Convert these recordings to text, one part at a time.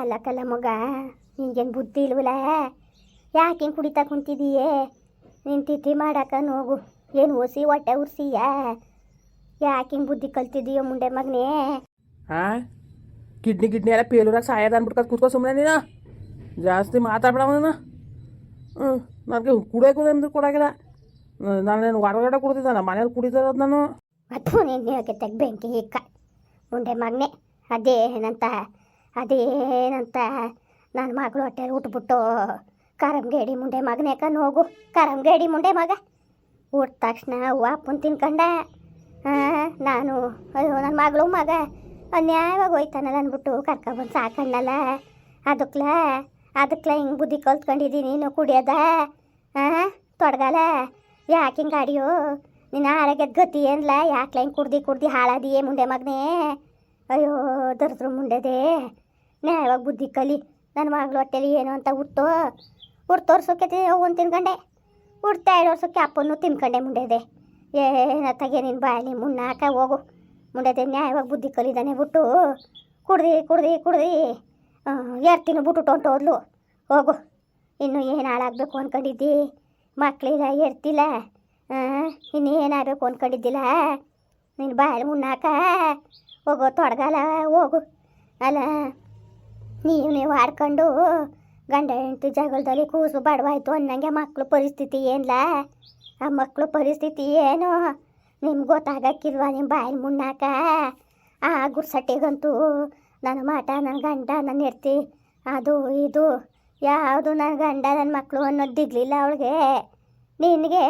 ಅಲ್ಲ ಕಲ್ಲ ಮಗ ನಿಂಗೇನು ಬುದ್ಧಿ ಇಲ್ವಲ್ಲ? ಯಾಕೆ ಹಿಂಗೆ ಕುಡಿತಾ ಕುಂತಿದೀಯೇ? ನೀನು ತಿಥಿ ಮಾಡಾಕ ಹೋಗು ಏನು ಒಸಿ ಹೊಟ್ಟೆ ಉರ್ಸಿಯ? ಯಾಕೆ ಹಿಂಗೆ ಬುದ್ಧಿ ಕಲ್ತಿದೀಯೋ ಮುಂಡೆ ಮಗನೇ? ಹಾಂ ಕಿಡ್ನಿ ಗಿಡ್ನಿ ಎಲ್ಲ ಪೇಲೂರಾಗ ಸಾಯದ ಅನ್ಬಿಟ್ಟು ಕೂತ್ಕೋ ಸುಮ್ಮನೆ ನೀನು. ಜಾಸ್ತಿ ಮಾತಾಡ್ಬೇಡ ನೀನು ಹ್ಞೂ ನನಗೆ ಕುಡಿಯೋಕು ಅಂದ್ರೆ ಕೊಡಾಗಿಲ್ಲ. ನಾನೇನು ಹೊರಗಡೆ ಕುಡ್ದಿದ್ದ ನಮ್ಮ ಮನೇಲಿ ಕುಡಿತಿರೋದು ನಾನು. ಅದು ನೀನು ಬೆಂಕಿ ಇಕ್ಕ ಮುಂಡೆ ಮಗನೇ. ಅದೇನಂತ ಅದೇನಂತ? ನನ್ನ ಮಗಳು ಹೊಟ್ಟೆ ಉಟ್ಬಿಟ್ಟು ಕರಂಗೇಡಿ ಮುಂಡೆ ಮಗನೇಕ ಹೋಗು. ಕರಂಗೇಡಿ ಮುಂಡೆ ಮಗ. ಊಟ ತಕ್ಷಣ ಅಪ್ಪನ ತಿನ್ಕಂಡ ನಾನು, ಅಯ್ಯೋ ನನ್ನ ಮಗಳು ಮಗ. ಅನ್ಯಾಯವಾಗಿ ಹೋಯ್ತಾನಲ್ಲ ಅಂದ್ಬಿಟ್ಟು ಕರ್ಕೊಬಂದು ಸಾಕಣ್ಣಲ್ಲ. ಅದಕ್ಲ ಅದಕ್ಲ ಹಿಂಗೆ ಬುದ್ಧಿ ಕಲ್ತ್ಕೊಂಡಿದ್ದೀನಿ ನೀನು ಕುಡಿಯೋದ? ಹಾಂ ತೊಡಗಲ್ಲ ಯಾಕೆ ಹಿಂಗೆ ಅಡಿಯೋ ನಿನ್ನ ಆರೋಗ್ಯದ ಗತಿ ಏನ್ಲ? ಯಾಕೆ ಹಿಂಗೆ ಕುಡ್ದು ಕುಡ್ದು ಹಾಳಾದಿಯೇ ಮುಂಡೆ ಮಗನೇ? ಅಯ್ಯೋ, ದರ್ದ್ರ ಮುಂಡೆದೆ. ನ್ಯಾಯವಾಗಿ ಬುದ್ಧಿ ಕಲಿ. ನನ್ನ ಮಗಳು ಹೊಟ್ಟೆಲಿ ಏನು ಅಂತ ಹುಟ್ಟು ಹುಟ್ಟು ತೋರ್ಸೋಕೆ ಒಂದು ತಿನ್ಕಂಡೆ. ಹುಡ್ತಾ ಎರಡು ವರ್ಷಕ್ಕೆ ಅಪ್ಪನ್ನು ತಿನ್ಕಂಡೆ ಮುಂಡೆದೆ. ಏನತ್ತಾಗೆ ನಿನ್ನ ಬಾಯಲ್ಲಿ ಮುನ್ನಾಕ ಹೋಗು. ಮುಂಡೆದೆ ನ್ಯಾಯವಾಗಿ ಬುದ್ಧಿ ಕಲಿದಾನೆ ಬಿಟ್ಟು. ಕುಡ್ದು ಕುಡ್ದು ಕುಡ್ದು. ಎರ್ತಿನ ಬಿಟ್ಟು ಹೊಂಟೋದ್ಲು ಹೋಗು. ಇನ್ನು ಏನು ಹಾಳಾಗಬೇಕು ಅಂದ್ಕೊಂಡಿದ್ದಿ ಮಕ್ಕಳಿಲ್ಲ ಎರ್ತಿಲ್ಲ ಇನ್ನು ಏನಾಗಬೇಕು ಅಂದ್ಕೊಂಡಿದ್ದಿಲ್ಲ ನಿನ್ನ ಬಾಯಲ್ಲಿ ಮುನ್ನಾಕ ಹೋಗೋ ತೊಡಗಲ್ಲ ಹೋಗು. ಅಲ್ಲ ನೀವು ನೀವು ಗಂಡ ಹೆಂಡತಿ ಜಗಳದಲ್ಲಿ ಕೂಸು ಬಡವಾಯ್ತು ಅನ್ನಂಗೆ ಮಕ್ಕಳು ಪರಿಸ್ಥಿತಿ ಏನ್ಲ? ಆ ಮಕ್ಕಳು ಪರಿಸ್ಥಿತಿ ಏನು? ನಿಮ್ಗೆ ಗೊತ್ತಾಗಕ್ಕಿಲ್ವಾ ನಿಮ್ಮ ಬಾಯಿ ಮುನ್ನಾಕ ಆ ಗುರ್ಸಟ್ಟಿಗಂತೂ ನನ್ನ ಮಾಟ, ನನ್ನ ಗಂಡ, ನನ್ನ ಹೆರ್ತಿ ಅದು ಇದು, ಯಾವುದು ನನ್ನ ಗಂಡ, ನನ್ನ ಮಕ್ಕಳು ಅನ್ನೋದು ದಿಗ್ಲಿಲ್ಲ ಅವಳಿಗೆ? ನಿನಗೆ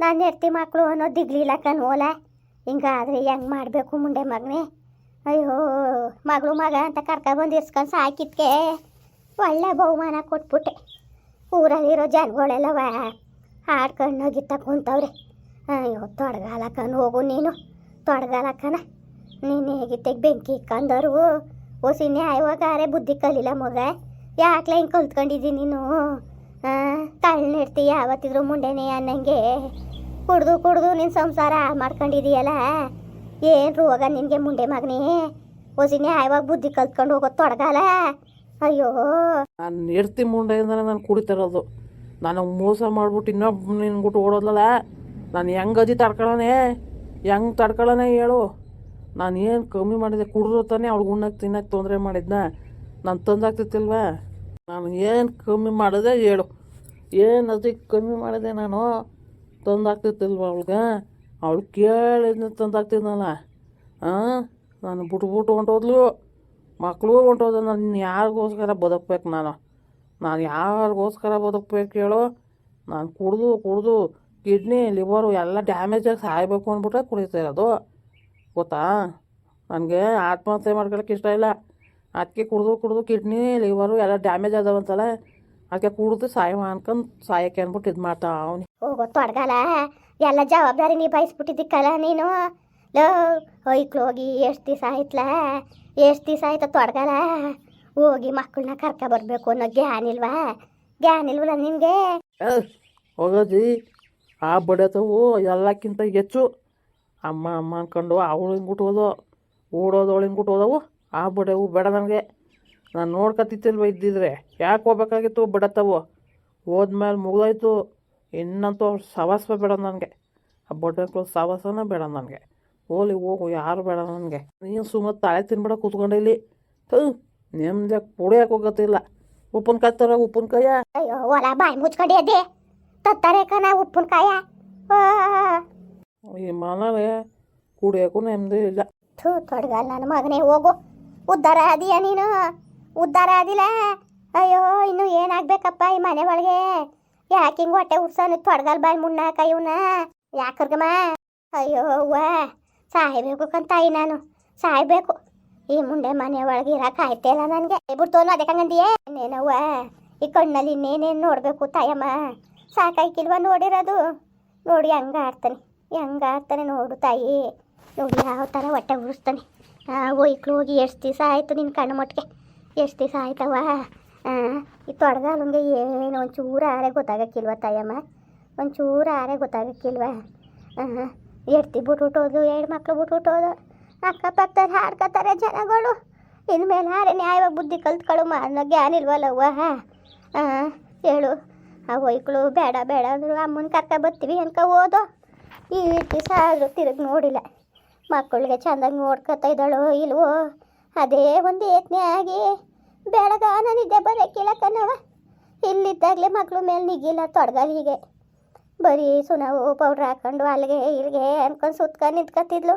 ನಾನು ಹೆರ್ತಿ ಮಕ್ಕಳು ಅನ್ನೋದು ದಿಗ್ಲಿಲ್ಲ ಕನ್ವೋಲ ಹಿಂಗಾದ್ರೆ ಹೆಂಗೆ ಮಾಡಬೇಕು ಮುಂಡೆ ಮಗನೇ? ಅಯ್ಯೋ, ಮಗಳು ಮಗ ಅಂತ ಕರ್ಕೊಬಂದು ಇರ್ಸ್ಕೊಂಡು ಸಾಕಿದ್ಕೆ ಒಳ್ಳೆ ಬಹುಮಾನ ಕೊಟ್ಬಿಟ್ಟೆ. ಊರಲ್ಲಿರೋ ಜನಗಳೆಲ್ಲವ ಹಾಡ್ಕೊಂಡು ಹೋಗಿತ್ತ ಕುಂತವ್ರೆ. ಅಯ್ಯೋ, ತೊಡಗಾಲಕ್ಕನ ಹೋಗು ನೀನು. ತೊಡಗಾಲಕ್ಕನ. ನೀನು ಹೇಗಿತ್ತೆಗೆ ಬೆಂಕಿ ಇಕ್ಕಂದರು ಓಸಿ ನ್ಯಾಯವಾಗಾರೆ ಬುದ್ಧಿ ಕಲಿಲ್ಲ ಮಗ. ಯಾಕ್ಲೆ ಹಿಂಗೆ ಕಲ್ತ್ಕೊಂಡಿದ್ದಿ ನೀನು? ಕಳ್ಳಿರ್ತೀಯ ಯಾವತ್ತಿದ್ರು ಮುಂಡೆನೇ ಅನ್ನಂಗೆ. ಕುಡ್ದು ಕುಡ್ದು ನೀನು ಸಂಸಾರ ಮಾಡ್ಕೊಂಡಿದೀಯಲ್ಲ. ಏನು ರೋಗ ನಿನಗೆ ಮುಂಡೆ ಮಗನೇ? ಒಸಿನೇ ನ್ಯಾಯವಾಗಿ ಬುದ್ಧಿ ಕಲ್ತ್ಕೊಂಡು ಹೋಗೋದು ತೊಡಗಲ್ಲ ಅಯ್ಯೋ. ನಾನು ಎಡ್ತಿ ಮುಂಡೆಯಿಂದ ನಾನು ಕುಡಿತಿರೋದು. ನಾನು ಮೋಸ ಮಾಡ್ಬಿಟ್ಟು ಇನ್ನೊಬ್ಬ ನಿನ್ಬಿಟ್ಟು ಓಡೋದಲ್ಲ ನಾನು ಹೆಂಗೆ ಅದಿ ತಡ್ಕೊಳ್ಳೋನೆ ಹೆಂಗೆ ತಡ್ಕೊಳ್ಳೋನೆ ಹೇಳು. ನಾನು ಏನು ಕಮ್ಮಿ ಮಾಡಿದೆ? ಕುಡಿದ್ರು ತಾನೇ ಅವ್ಳಿಗೆ ಉಣ್ಣಕ್ಕೆ ತಿನ್ನಕ್ಕೆ ತೊಂದರೆ ಮಾಡಿದ್ನ? ನಾನು ತಂದಾಗ್ತಿತ್ತಿಲ್ವಾ ನಾನು ಏನು ಕಮ್ಮಿ ಮಾಡಿದೆ ಹೇಳು. ಏನು ಅದಕ್ಕೆ ಕಮ್ಮಿ ಮಾಡಿದೆ ನಾನು? ತಂದಾಗ್ತಿತ್ತಿಲ್ವ ಅವಳಿಗೆ? ಅವಳು ಕೇಳಿದ್ನ ತಂದಾಗ್ತಿದ್ನಲ್ಲ ಹಾಂ ನಾನು ಬಿಟ್ಬಿಟ್ಟು ಹೊಂಟೋದ್ಲು. ಮಕ್ಕಳು ಹೊಂಟೋದ ನಾನು ಯಾರಿಗೋಸ್ಕರ ಬದುಕ್ಬೇಕು ನಾನು? ನಾನು ಯಾರಿಗೋಸ್ಕರ ಬದುಕ್ಬೇಕು ಹೇಳು? ನಾನು ಕುಡ್ದು ಕುಡ್ದು, ಕಿಡ್ನಿ, ಲಿವರು ಎಲ್ಲ ಡ್ಯಾಮೇಜಾಗಿ ಸಾಯಬೇಕು ಅಂದ್ಬಿಟ್ರೆ ಕುಡಿತಾ ಇರೋದು. ಗೊತ್ತಾ? ನನಗೆ ಆತ್ಮಹತ್ಯೆ ಮಾಡ್ಕೊಳಕ್ಕೆ ಇಷ್ಟ ಇಲ್ಲ. ಅದಕ್ಕೆ ಕುಡ್ದು ಕುಡ್ದು, ಕಿಡ್ನಿ, ಲಿವರು ಎಲ್ಲ ಡ್ಯಾಮೇಜ್ ಅದಾವಂತಲ್ಲ ಅದಕ್ಕೆ ಕುಡ್ದು ಸಾಯ ಅನ್ಕೊಂಡು ಸಾಯಕ್ಕೆ ಅಂದ್ಬಿಟ್ಟು ಇದು ಮಾಡ್ತಾ ಅವನು. ಓ, ಗೊತ್ತು ತೊಡಗಲ್ಲ ಎಲ್ಲ ಜವಾಬ್ದಾರಿ ನಿಭಾಯಿಸ್ಬಿಟ್ಟಿದ್ದಕ್ಕಲ್ಲ ನೀನು? ಲೋ, ಹೊಯ್ಕ್ಳು, ಹೋಗಿ ಎಷ್ಟು ದಿವಸ ಆಯ್ತಲ್ಲ ಎಷ್ಟು ದಿವಸ ಆಯ್ತಾ ತೊಡಗಲ್ಲ ಹೋಗಿ ಮಕ್ಕಳನ್ನ ಕರ್ಕ ಬರಬೇಕು ಅನ್ನೋ ಗ್ಯಾನ್ ಇಲ್ವಾ? ಗ್ಯಾನ್ ಇಲ್ವಲ್ಲ ನಿನಗೆ? ಹೋಗೋದಿ. ಆ ಬಡತವು ಎಲ್ಲಕ್ಕಿಂತ ಹೆಚ್ಚು. ಅಮ್ಮ ಅಮ್ಮ ಅನ್ಕೊಂಡು ಅವಳು ಹಿಂಗೆ ಹೋದೋ, ಓಡೋದು ಅವಳು ಹಿಂಗೆ ಹೋದವು. ಆ ಬಡವು ಬೇಡ ನನಗೆ. ನಾನು ನೋಡ್ಕೊತಿತ್ತಿಲ್ವ ಇದ್ದಿದ್ರೆ. ಯಾಕೆ ಹೋಗ್ಬೇಕಾಗಿತ್ತು ಬಡತವು ಹೋದ್ಮೇಲೆ ಮುಗ್ದೋಯ್ತು. ಇನ್ನಂತೂ ಅವ್ರು ಸವಾಸ ಬೇಡ ನನಗೆ. ಆ ಬಡ್ಡಕ್ಳು ಸವಾಸನೇ ಬೇಡ ನನಗೆ. ಹೋಲಿ ಹೋಗು ಯಾರು ಬೇಡ ನನಗೆ. ನೀನು ಸುಮ್ಮನೆ ತಾಳೆ ತಿನ್ಬೇಡ ಕೂತ್ಕೊಂಡು ಇಲ್ಲಿ. ಹ್ಞೂ ನೆಮ್ಮದಿ ಕುಡಿಯೋಕೆ ಹೋಗತ್ತಿಲ್ಲ ಉಪ್ಪಿನಕಾಯಿ ತರ ಉಪ್ಪಿನಕಾಯ? ಅಯ್ಯೋ ಹೊಲ ಬಾಯಿ ಮುಚ್ಕೊಂಡು ಎದ್ದೆ. ತತ್ತಾರೆ ಕಣ ಉಪ್ಪಿನಕಾಯ? ಈ ಮನೇಲಿ ಕುಡಿಯೋಕ್ಕೂ ನೆಮ್ಮದಿ ಇಲ್ಲ. ಥೂ ತೊಡಗಲ್ಲ ನನ್ನ ಮಗನೇ ಹೋಗು. ಉದ್ಧಾರ ಆದಿಯ ನೀನು. ಉದ್ಧಾರ ಆದಿಲ್ಲ ಅಯ್ಯೋ ಇನ್ನು ಏನಾಗಬೇಕಪ್ಪ ಈ ಮನೆ ಒಳಗೆ? ಯಾಕೆ ಹಿಂಗೆ ಹೊಟ್ಟೆ ಉರ್ಸೋನು ತೊಡ್ಗಲ್ ಬಾಯ್ ಮುನ್ನಾಕ ಇವನ? ಯಾಕರ್ಗಮ್ಮ ಅಯ್ಯೋ ಅವ್ವ ಸಾಯ್ಬೇಕು ಕಂತಾಯಿ ನಾನು. ಸಾಯ್ಬೇಕು ಈ ಮುಂಡೆ ಮನೆ ಒಳಗೆ ಇರಕ್ಕೆ ಆಯ್ತೇ ಇಲ್ಲ ನನಗೆ. ಬಿಡ್ತೋನು ಅದಕ್ಕೆ ಹಂಗಂದಿಯೇ? ಇನ್ನೇನವ್ವ ಈ ಕಣ್ಣಲ್ಲಿ ಇನ್ನೇನೇನು ನೋಡಬೇಕು ತಾಯಮ್ಮ? ಸಾಕಾಯ್ಕಿಲ್ವ ನೋಡಿರೋದು? ನೋಡಿ ಹಂಗ ಆಡ್ತಾನೆ, ಹೆಂಗ ಆಡ್ತಾನೆ ನೋಡು ತಾಯಿ. ನೋಡಿ ಯಾವ ಥರ ಹೊಟ್ಟೆ ಉರಿಸ್ತಾನೆ. ಹಾ ಹೋಗಿ ಎಷ್ಟು ದಿವಸ ಆಯಿತು ನಿನ್ನ ಕಣ್ಣು ಮಟ್ಟಿಗೆ ಎಷ್ಟು ದಿವಸ ಆಯ್ತವ ಈ ತೊಡಗಾಲಂಗೆ ಏನು ಒಂಚೂರು ಆರೆ ಗೊತ್ತಾಗಕ್ಕಿಲ್ವ ತಾಯಮ್ಮ? ಒಂಚೂರು ಆರೆ ಗೊತ್ತಾಗಕ್ಕಿಲ್ವ? ಎಡ್ತಿ ಬಿಟ್ಬಿಟ್ಟೋದು ಎರಡು ಮಕ್ಳು ಬಿಟ್ಬಿಟ್ಟೋದು ಅಕ್ಕಪಕ್ಕದಲ್ಲಿ ಹಾಡ್ಕೋತಾರೆ ಜನಗಳು. ಇನ್ಮೇಲೆ ಆರೆ ನ್ಯಾಯವಾಗಿ ಬುದ್ಧಿ ಕಲ್ತ್ಕೊಳ್ಳು ಅನ್ನೋ ಜ್ಞಾನ ಇಲ್ವಲ್ಲವ್ವ? ಹಾಂ ಹೇಳು. ಆ ಹೊಯ್ಕಳು ಬೇಡ ಬೇಡ ಅಂದರು ಅಮ್ಮನ ಕರ್ಕ ಬರ್ತೀವಿ ಅನ್ಕ ಓದೋ ಈ ದಿವಸ ಆದರೂ ತಿರುಗಿ ನೋಡಿಲ್ಲ. ಮಕ್ಕಳಿಗೆ ಚೆಂದಾಗಿ ನೋಡ್ಕೊತಾ ಇದ್ದಾಳೋ ಇಲ್ವೋ? ಅದೇ ಒಂದು ಯತ್ನೆ ಆಗಿ ಬೆಳಗಾನ ನಿದ್ದೆ ಬರಬೇಕಿಲ್ಲ ಕಣವ ಇಲ್ಲಿದ್ದಾಗಲೇ ಮಕ್ಕಳು ಮೇಲೆ ನಿಗಿಲ್ಲ ತೊಡಗಲಿಗೆ ಬರೀ ಸುನಾವು ಪೌಡ್ರ್ ಹಾಕೊಂಡು ಅಲ್ಲಿಗೆ ಇಲ್ಲಿಗೆ ಅನ್ಕೊಂಡು ಸುತ್ಕೊಂಡು ನಿಂತ್ಕೊತಿದ್ಲು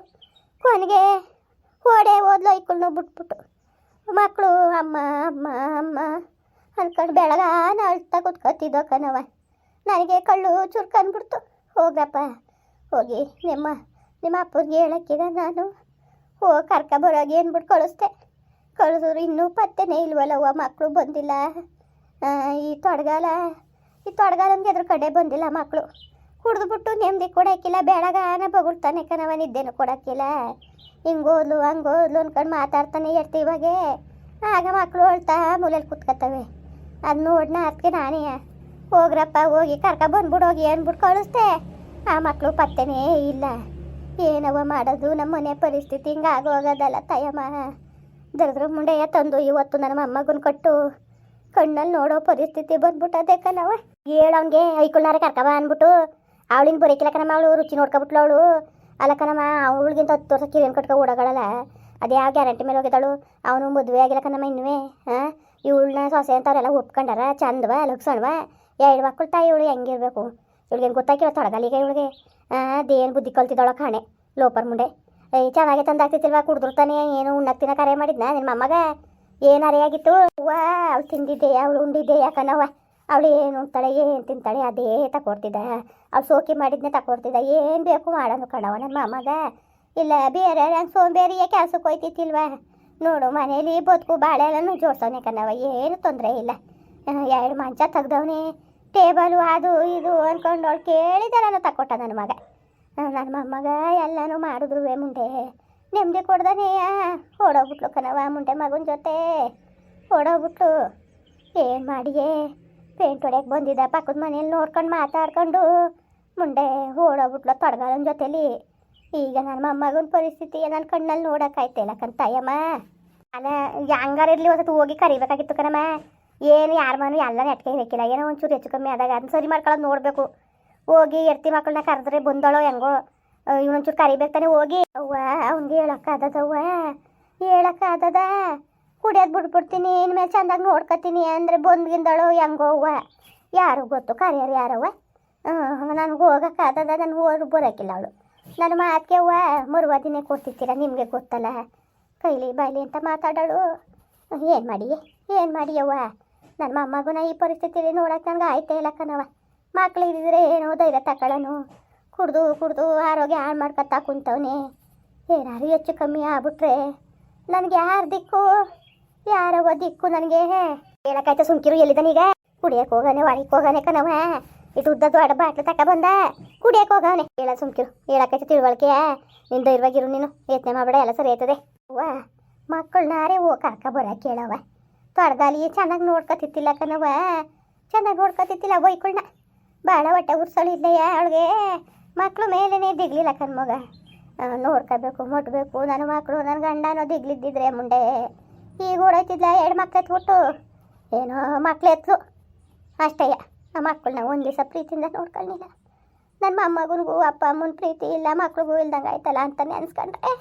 ಕೊನೆಗೆ ಓಡೆ ಓದ್ಲು ಐಕಳ್ನ ಬಿಟ್ಬಿಟ್ಟು. ಮಕ್ಕಳು ಅಮ್ಮ ಅಮ್ಮ ಅಮ್ಮ ಅನ್ಕೊಂಡು ಬೆಳಗಾನ ಅಳ್ತಾ ಕುತ್ಕೊತಿದ್ದೋ ಕಣವ ನನಗೆ ಕಳ್ಳು ಚುರ್ಕಂದ್ಬಿಡ್ತು ಹೋಗಪ್ಪ ಹೋಗಿ ನಿಮ್ಮ ನಿಮ್ಮ ಅಪ್ಪನಿಗೆ ಹೇಳಕ್ಕಿದ ನಾನು. ಹೋಗಿ ಕರ್ಕ ಬರೋಗಿ ಅಂದ್ಬಿಟ್ಟು ಕಳಿಸ್ದೆ ಕಳಿಸಿದ್ರು ಇನ್ನೂ ಪತ್ತೆನೇ ಇಲ್ವಲ್ಲವ್ವ ಮಕ್ಕಳು ಬಂದಿಲ್ಲ. ಈ ತೊಡಗಾಲ, ಈ ತೊಡಗಾಲಂಗೆ ಅದ್ರ ಕಡೆ ಬಂದಿಲ್ಲ ಮಕ್ಕಳು ಕುಡಿದ್ಬಿಟ್ಟು ನೆಮ್ಮದಿ ಕೊಡೋಕ್ಕಿಲ್ಲ, ಬೆಳಗಾನ ಬಗುಳ್ತಾನೆ ಕಣವ ನಿದ್ದೆನೂ ಕೊಡೋಕ್ಕಿಲ್ಲ. ಹಿಂಗೋದ್ಲು, ಹಂಗೋದ್ಲು ಅನ್ಕೊಂಡು ಮಾತಾಡ್ತಾನೆ ಇರ್ತೀವಾಗೆ ಆಗ ಮಕ್ಕಳು ಅಳ್ತಾ ಮೂಲೆಯಲ್ಲಿ ಕುತ್ಕೊತವೆ ಅದು ನೋಡ್ನ ಅದಕ್ಕೆ ನಾನೇ. ಹೋಗ್ರಪ್ಪ, ಹೋಗಿ ಕರ್ಕ ಬಂದ್ಬಿಡು, ಹೋಗಿ ಅಂದ್ಬಿಟ್ಟು ಕಳಿಸ್ದೆ. ಆ ಮಕ್ಕಳು ಪತ್ತೆನೇ ಇಲ್ಲ. ಏನವ ಮಾಡೋದು ನಮ್ಮ ಮನೆ ಪರಿಸ್ಥಿತಿ ಹಿಂಗೆ ಆಗೋಗೋದಲ್ಲ ತಾಯಮ್ಮ. ದರಿದ್ರ ಮುಂಡೆಯ ತಂದು ಇವತ್ತು ನನ್ನ ಮೊಮ್ಮಗನ ಕೊಟ್ಟು ಕಣ್ಣಲ್ಲಿ ನೋಡೋ ಪರಿಸ್ಥಿತಿ ಬಂದ್ಬಿಟ್ಟದೆ ಕಣವ ಹೇಳೋಂಗೆ ಐಕೊಳ್ಳಾರ ಕರ್ಕವ ಅಂದ್ಬಿಟ್ಟು ಅವಳಿನ ಬರೀಕಿಲ್ಲ ಕಣಮ್ಮ ಅವಳು, ರುಚಿ ನೋಡ್ಕೊಬಿಟ್ಲು ಅವಳು. ಅಲ್ಲ ಕಣಮ್ಮ ಅವಳಿಗಿಂತ ಹತ್ತು ವರ್ಷ ಕಿರಿಯನ್ ಕಟ್ಕೊ ಓಡಗಳಲ್ಲ ಅದು ಯಾವ ಗ್ಯಾರಂಟಿ ಮೇಲೆ ಹೋಗಿದ್ದಾಳು. ಅವನು ಮದುವೆ ಆಗಿಲ್ಲ ಕಣಮ್ಮ ಇನ್ನುವೇ ಹಾಂ ಇವಳನ್ನ ಸೊಸೆ ಅಂತ ಅವರೆಲ್ಲ ಒಪ್ಕೊಂಡಾರ, ಚಂದವ ಲಕ್ಷಣವ ಎರಡು ಮಕ್ಕಳು ತಾಯಿ ಇವಳು, ಹೆಂಗಿರ್ಬೇಕು? ಇವಳಿಗೇನು ಗೊತ್ತಾಗಿಲ್ಲ ತೊಡಗಲಿಗೆ ಇವಳಿಗೆ. ಅದೇನು ಬುದ್ಧಿ ಕಲ್ತಿದ್ದಾಳ ಕಾಣೆ, ಲೋಪರ್ ಮುಂಡೆ. ಏಯ್, ಚೆನ್ನಾಗಿ ತಂದಾಗ್ತಿತ್ತಿಲ್ವಾ ಕುಡಿದಿರ್ತಾನೆ ಏನು ಉಣ್ಣಕ್ತಿನ ಕರೆ ಮಾಡಿದ್ನ? ನಿನ್ನ ಮಮ್ಮಗ ಏನು ಅರೆಯಾಗಿತ್ತು? ವಾ ಅವ್ಳು ತಿಂದಿದ್ದೆ, ಅವಳು ಉಂಡಿದ್ದೆ ಯಾಕನವ ಅವಳು ಏನು ಉಣ್ತಾಳೆ, ಏನು ತಿಂತಾಳೆ, ಅದೇ ತಕೊಡ್ತಿದ್ದ. ಅವ್ಳು ಸೋಕಿ ಮಾಡಿದ್ನೆ ತಕೊಡ್ತಿದ್ದ. ಏನು ಬೇಕು ಮಾಡೋನು ಕಣವ ನನ್ನ ಮಮ್ಮಗ. ಇಲ್ಲ, ಬೇರೆ ನಂಗೆ ಸೋಂಬೇರಿಯ ಕೆಲ್ಸಕ್ಕೆ ಹೋಯ್ತಿತ್ತಿಲ್ವಾ ನೋಡು, ಮನೇಲಿ ಬದುಕು ಬಾಳೆ ಎಲ್ಲನೂ ಜೋಡ್ಸವನೆ ಕಣವ ಏನು ತೊಂದರೆ ಇಲ್ಲ. ಎರಡು ಮಂಚ ತೆಗ್ದವನೇ. ಟೇಬಲು ಅದು ಇದು ಅಂದ್ಕೊಂಡು ಅವಳು ನಾನು ತಕೊಟ್ಟ ನನ್ನ ಮಗ. ನನ್ನ ಮೊಮ್ಮಗ ಎಲ್ಲನೂ ಮಾಡಿದ್ರು ಮುಂಡೆ ನೆಮ್ಮದಿ ಕೊಡ್ದನೇಯ ಓಡೋಗ್ಬಿಟ್ಲು ಕಣವ ಮುಂಡೆ ಮಗನ ಜೊತೆ. ಓಡೋಗ್ಬಿಟ್ಲು. ಏನು ಮಾಡಿಯೇ? ಪೇಂಟ್ ಹೊಡ್ಯಕ್ಕೆ ಬಂದಿದ್ದ ಪಕ್ಕದ ಮನೇಲಿ ನೋಡ್ಕೊಂಡು ಮಾತಾಡ್ಕೊಂಡು ಮುಂಡೆ ಓಡೋಗ್ಬಿಟ್ಲು ತೊಡಗಾಲನ ಜೊತೆಲಿ. ಈಗ ನನ್ನ ಮೊಮ್ಮಗನ ಪರಿಸ್ಥಿತಿ ನನ್ನ ಕಣ್ಣಲ್ಲಿ ನೋಡೋಕ್ಕಾಯ್ತಿಲ್ಲ ಕಂತಾಯಮ್ಮ. ಅಲ್ಲ ಹಂಗಾರ ಇರಲಿ ಒಂದ್ಸತಿ ಹೋಗಿ ಕರಿಬೇಕಾಗಿತ್ತು ಕಣಮ್ಮ. ಏನು ಯಾರ ಮನೆ ಎಲ್ಲ ನೆಟ್ಕೆ ಇರಕ್ಕಿಲ್ಲ ಏನೋ ಒಂಚೂರು ಹೆಚ್ಚು ಕಮ್ಮಿ ಆದಾಗ ಅದನ್ನ ಸರಿ ಮಾಡ್ಕೊಳ್ಳೋದು ನೋಡಬೇಕು. ಹೋಗಿ ಎರ್ತಿ ಮಕ್ಕಳನ್ನ ಕರೆದ್ರೆ, ಬಂದಳೋ ಹೆಂಗೋ. ಇವನೊಂಚೂರು ಕರಿಬೇಕು ತಾನೆ ಹೋಗಿ. ಅವ್ವ, ಅವ್ನಿಗೆ ಹೇಳಕ್ಕಾದದವ್ವ, ಹೇಳಕ್ಕಾದದ. ಕುಡಿಯೋದು ಬಿಟ್ಬಿಡ್ತೀನಿ, ಇನ್ಮೇಲೆ ಚಂದಾಗಿ ನೋಡ್ಕೊತೀನಿ ಅಂದರೆ ಬಂದ್ಗಿಂದಳು ಹೆಂಗೋ ಅವ್ವ. ಯಾರು ಗೊತ್ತು, ಕರಿಯರು ಯಾರವ್ವ? ನನಗೆ ಹೋಗೋಕ್ಕಾದದ, ನನಗೆ ಹೋಗಿ ಬರೋಕ್ಕಿಲ್ಲ ಅವಳು. ನನ್ನ ಮಾತಿಗೆ ಅವ್ವ ಮರುವ ದಿನ ಕೊಡ್ತಿರ್ತೀರ, ನಿಮಗೆ ಗೊತ್ತಲ್ಲ. ಕೈಲಿ ಬಾಯ್ಲಿ ಅಂತ ಮಾತಾಡೋಳು. ಏನು ಮಾಡಿ ಏನು ಮಾಡಿ ಅವ್ವ ನನ್ನ ಮೊಮ್ಮಗನ ಈ ಪರಿಸ್ಥಿತಿಯಲ್ಲಿ ನೋಡೋಕೆ ನನಗೆ ಆಯ್ತಾ ಇಲ್ಲ ಮಕ್ಳು ಇದ್ದಿದ್ರೆ ಏನೋ ಧೈರ್ಯ ತಗೊಳ್ಳೋನು. ಕುಡ್ದು ಕುಡ್ದು ಆರೋಗ್ಯ ಹಾಳು ಮಾಡ್ಕೊತಾ ಕುಂತವನೆ. ಏನಾದ್ರು ಹೆಚ್ಚು ಕಮ್ಮಿ ಆಗ್ಬಿಟ್ರೆ ನನಗೆ ಯಾರು ದಿಕ್ಕು? ಯಾರೋ ದಿಕ್ಕು ನನಗೆ. ಹೇಳಕ್ಕಾಯ್ತು ಸುಮ್ಕಿರು ಎಲ್ಲಿದ್ದಾನೀಗ ಕುಡಿಯಕ್ಕೆ ಹೋಗಾನೆ ಒಳಗೆ ಹೋಗಾನೆ ಕಣವ ಇದು ಉದ್ದ ದೊಡ್ಡ ಬಾಟ್ಲು ತಕ ಬಂದ. ಕುಡಿಯಕ್ಕೆ ಹೋಗವನೆ. ಹೇಳ ಸುಮ್ಕಿರು ಹೇಳಕ್ಕಾಯ್ತು ತಿಳುವಳಿಕೆ? ನಿಂದ ಇರುವಾಗಿರು ನೀನು. ಯತ್ನೆ ಮಾಡಬೇಡ, ಎಲ್ಲ ಸರಿ ಆಯ್ತದೆ. ಅವ್ವ ಮಕ್ಕಳನ್ನಾರೇ ಓ ಕರ್ಕ ಬರಕ್ಕೆ ಹೇಳವ ತೊಡ್ದಲ್ಲಿ ಚೆನ್ನಾಗಿ ನೋಡ್ಕೊತಿತ್ತಿಲ್ಲ ಕಣವ ಚೆನ್ನಾಗಿ ನೋಡ್ಕೊತಿತ್ತಿಲ್ಲ ಬೈಕಳ್ನ ಭಾಳ ಹೊಟ್ಟೆ ಉರ್ಸಳಿದ್ದೆಯ ಅವಳಿಗೆ. ಮಕ್ಕಳು ಮೇಲೇ ದಿಗ್ಲಿಲ್ಲ ಕಣ್ಮಗ ನೋಡ್ಕೋಬೇಕು, ಮುಟ್ಬೇಕು, ನನ್ನ ಮಕ್ಕಳು ನನ್ನ ಗಂಡನೋ ದಿಗ್ಲಿದ್ದಿದ್ರೆ ಮುಂಡೆ ಈಗ ಓಡೋಯ್ತಿದ್ಲ, ಎರಡು ಮಕ್ಳು ಎತ್ಬಿಟ್ಟು. ಏನೋ ಮಕ್ಳು ಎತ್ಲು. ಅಷ್ಟಯ್ಯ ಆ ಮಕ್ಕಳನ್ನ ಒಂದು ದಿವಸ ಪ್ರೀತಿಯಿಂದ ನೋಡ್ಕೊಳ್ಳಿಲ್ಲ ನನ್ನ ಮೊಮ್ಮಗನಿಗೂ ಅಪ್ಪ ಅಮ್ಮನ ಪ್ರೀತಿ ಇಲ್ಲ, ಮಕ್ಳಿಗೂ ಇಲ್ದಂಗೆ ಆಯ್ತಲ್ಲ ಅಂತ ಅನ್ಸ್ಕೊಂಡ್ರೆ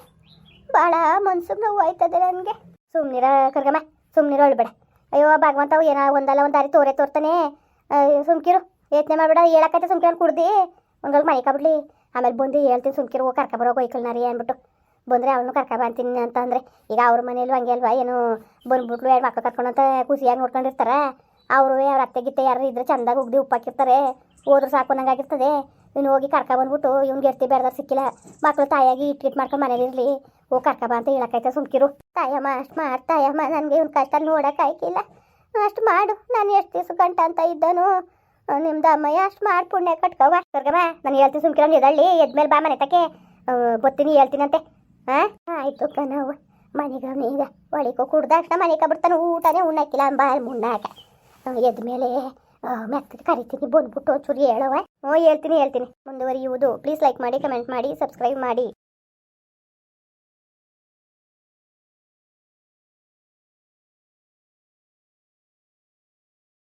ಭಾಳ ಮನ್ಸಿಗೆ ನೋವು ಆಯ್ತದೆ ನನಗೆ. ಸುಮ್ಮನಿರ ಕರ್ಗಮ್ಮ ಸುಮ್ಮನಿರ ಹೇಳ್ಬೇಡ ಅಯ್ಯೋ ಭಗವಂತ ಏನೋ ಒಂದಲ್ಲ ಒಂದು ದಾರಿ ತೋರೆ ತೋರ್ತಾನೆ. ಸುಮ್ಕಿರು. ಯೋಚನೆ ಮಾಡಬೇಡ ಹೇಳಕೈತೆ ಸುಮ್ಕಿರ ಕುಡ್ದು? ಒಂದೊಳಗೆ ಮನೆ ಬಿಡ್ಲಿ ಆಮೇಲೆ ಬಂದು ಹೇಳ್ತೀನಿ ಸುಮ್ಕಿರ, ಹೋಗಿ ಕರ್ಕೊಬರೋ ರೀ ಅಂದ್ಬಿಟ್ಟು. ಬಂದರೆ ಅವನು ಕರ್ಕೊಬ ಅಂತೀನಿ ಅಂತ ಅಂದರೆ ಈಗ ಅವ್ರ ಮನೇಲಿ ಹಂಗೆ ಅಲ್ವಾ, ಏನು ಬಂದ್ಬಿಟ್ಲು ಎರಡು ಮಕ್ಕಳು ಕರ್ಕೊಂಡಂತ ಖುಷಿಯಾಗಿ ನೋಡ್ಕೊಂಡಿರ್ತಾರೆ. ಅವರು ಅವ್ರ ಅತ್ತೆ ಗಿತ್ತೆ ಯಾರು ಇದ್ರೆ ಚಂದಾಗಿ ಉಗ್ದು ಉಪ್ಪಾಕಿರ್ತಾರೆ. ಹೋದ್ರೆ ಸಾಕು ನಂಗಾಗಿರ್ತದೆ ಇವ್ನು ಹೋಗಿ ಕರ್ಕ ಬಂದ್ಬಿಟ್ಟು ಇವ್ನಿಗೆ ಗೆಡ್ತಿ ಬೇರೆದಾರು ಸಿಕ್ಕಿಲ್ಲ. ಮಕ್ಕಳು ತಾಯಾಗಿ ಇಟ್ಕಿಟ್ ಮಾಡ್ಕೊಂಡು ಮನೇಲಿರಲಿ ಹೋಗಿ ಕರ್ಕಬ ಅಂತ ಹೇಳಕ್ಕೈತೆ ಸುಮ್ಕಿರು. ತಾಯಮ್ಮ, ಅಷ್ಟು ಮಾಡಿ ತಾಯಮ್ಮ ನನಗೆ ಇವ್ನ ಕಷ್ಟ ನೋಡೋಕ್ಕಾಯ್ಕಿಲ್ಲ. ಅಷ್ಟು ಮಾಡು, ನಾನು ಎಷ್ಟು ದಿವಸ ಗಂಟ ಅಂತ ಇದ್ದನು. ನಿಮ್ದು ಅಮ್ಮಯ್ಯ ಅಷ್ಟು ಮಾಡಿ ಪುಣ್ಯ ಕಟ್ಕವ ಕರ್ಕಮ್ಮ ನಾನು ಹೇಳ್ತೀನಿ, ಸುಮ್ಕಿರ ಎದಳ್ಳಿ ಎದ್ಮೇಲೆ ಬಾ ಮನೆ ತಕ್ಕೆ. ಬತ್ತೀನಿ ಹೇಳ್ತೀನಂತೆ ಹಾಂ ಆಯಿತು ನಾವು ಮನೆಗೆ ಈಗ ಒಳಿಕೋ ಕುಡ್ದಾಕ್ಷಣ ಮನೆಗೆ ಬಿಡ್ತಾನೆ. ಊಟನೇ ಉಣ್ಣಕ್ಕಿಲ್ಲ ಬಾ ಮುನ್ನಾಕ ಎದ್ದ ಮೇಲೆ ಮೆತ್ತಗೆ ಕರಿತೀನಿ, ಬಂದ್ಬಿಟ್ಟು ಒಂಚೂರು ಹೇಳವ ಹ್ಞೂ, ಹೇಳ್ತೀನಿ ಹೇಳ್ತೀನಿ. ಮುಂದುವರಿಯುವುದು. ಪ್ಲೀಸ್ ಲೈಕ್ ಮಾಡಿ ಕಮೆಂಟ್ ಮಾಡಿ ಸಬ್ಸ್ಕ್ರೈಬ್ ಮಾಡಿ.